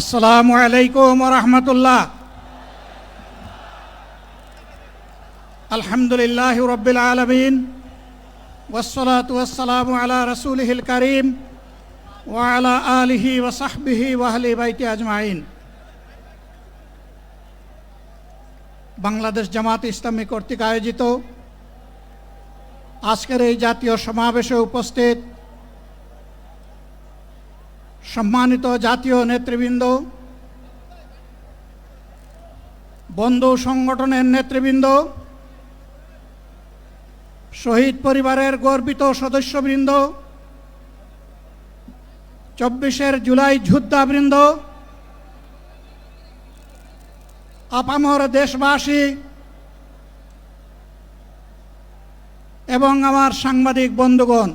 আসসালামু আলাইকুম রহমতুল্লাহ। আলহামদুলিল্লাহ রবিল আলমিন। ওসলাত আলা রসুলহিল করিম ওয়ালা আলিহি ওসাহবিহি ওয়াহলি বাইতি আজমাইন। বাংলাদেশ জামাত ইসলামী কর্তৃক আয়োজিত আজকের এই জাতীয় সমাবেশে উপস্থিত সম্মানিত জাতীয় নেতৃবৃন্দ, বন্ধু সংগঠনের নেতৃবৃন্দ, শহীদ পরিবারের গর্বিত সদস্যবৃন্দ, চব্বিশের জুলাই যোদ্ধাবৃন্দ, আপামর দেশবাসী এবং আমার সাংবাদিক বন্ধুগণ,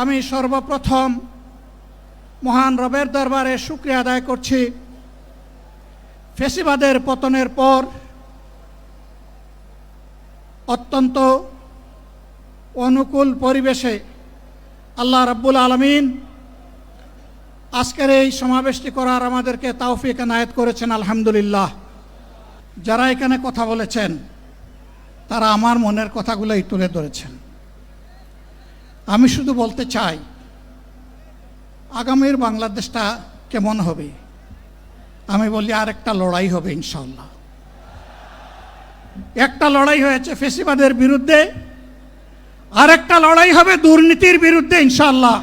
আমি সর্বপ্রথম মহান রবের দরবারে শুক্রিয়া আদায় করছি। ফেসিবাদের পতনের পর অত্যন্ত অনুকূল পরিবেশে আল্লাহ রাব্বুল আলমিন আজকের এই সমাবেশটি করার আমাদেরকে তাওফিক এনায়েত করেছেন, আলহামদুলিল্লাহ। যারা এখানে কথা বলেছেন, তারা আমার মনের কথাগুলোই তুলে ধরেছেন। আমি শুধু বলতে চাই আগামীর বাংলাদেশটা কেমন হবে? আমি বলি আর একটা লড়াই হবে ইনশাল্লাহ একটা লড়াই হয়েছে ফেসিবাদের বিরুদ্ধে আর একটা লড়াই হবে দুর্নীতির বিরুদ্ধে ইনশাল্লাহ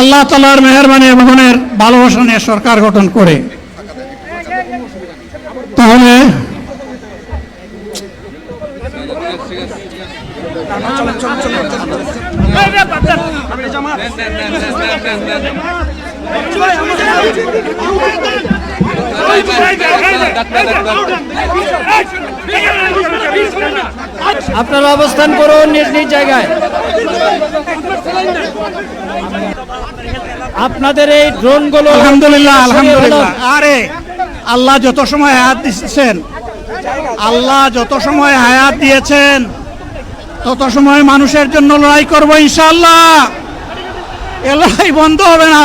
আল্লাহ তালার মেহরবানি মোহনের ভালোবাসা নিয়ে সরকার গঠন করে। তাহলে আপনারা অবস্থান করুন নিজ নিজ জায়গায়। আপনাদের এই ড্রোনগুলো আলহামদুলিল্লাহ আলহামদুলিল্লাহ। আরে আল্লাহ যত সময় হায়াত দিচ্ছেন আল্লাহ যত সময় হায়াত দিয়েছেন তত সময় মানুষের জন্য লড়াই করব ইনশাআল্লাহ। এ লড়াই বন্ধ হবে না।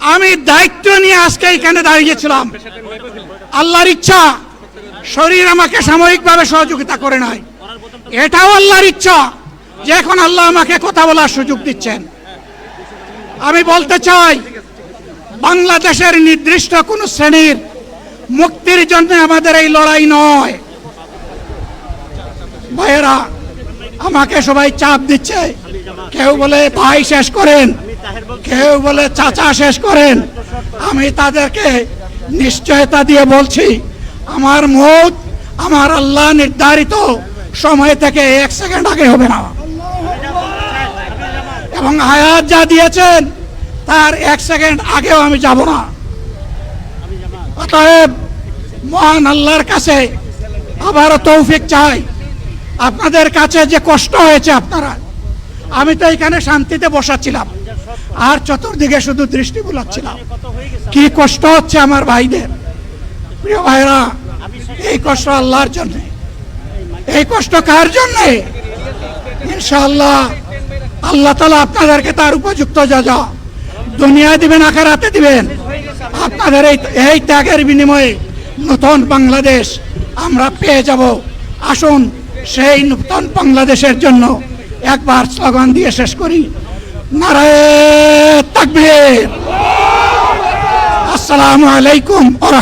আমি দায়িত্ব নিয়ে আজকে এখানে দাঁড়িয়েছিলাম আল্লাহর ইচ্ছা, শরীর আমাকে সাময়িকভাবে সহযোগিতা করে নাই। এটাও আল্লাহর ইচ্ছা যে এখন আল্লাহ আমাকে কথা বলার সুযোগ দিচ্ছেন। আমি বলতে চাই, বাংলাদেশের নির্দিষ্ট কোন শ্রেণির মুক্তির জন্য আমাদের এই লড়াই নয়। ভাইয়েরা, আমাকে সবাই চাপ দিচ্ছে। কেউ বলে, ভাই, শেষ করেন। কেউ বলে, চাচা, শেষ করেন। আমি তাদেরকে নিশ্চয়তা দিয়ে বলছি, আমার মুখ আমার আল্লাহ নির্ধারিত সময় থেকে এক সেকেন্ড আগে হবে না। এবং হায়াত যা দিয়েছেন, তার এক সেকেন্ড আগেও আমি যাব না। অতএব মহান আল্লাহর কাছে আবারও তৌফিক চাই। আপনাদের কাছে যে কষ্ট হয়েছে আপনারা, আমি তো এখানে শান্তিতে বসাচ্ছিলাম। আর চতুর্দিকে শুধু দৃষ্টি বুলাচ্ছিলাম। কি কষ্ট হচ্ছে আমার ভাইদের। প্রিয় ভাইরা এই কষ্ট আল্লাহর জন্য। এই কষ্ট কার জন্যে? ইনশাআল্লাহ আল্লাহ তালা আপনাদেরকে তার উপযুক্ত যা যা দুনিয়া দিবেন আখারাতে দিবেন আপনাদের এই এই ত্যাগের বিনিময়ে নতুন বাংলাদেশ আমরা পেয়ে যাব। আসুন সেই নতুন বাংলাদেশের জন্য একবার স্লোগান দিয়ে শেষ করি। নারায় তাকবীর। আসসালামু আলাইকুম ওয়া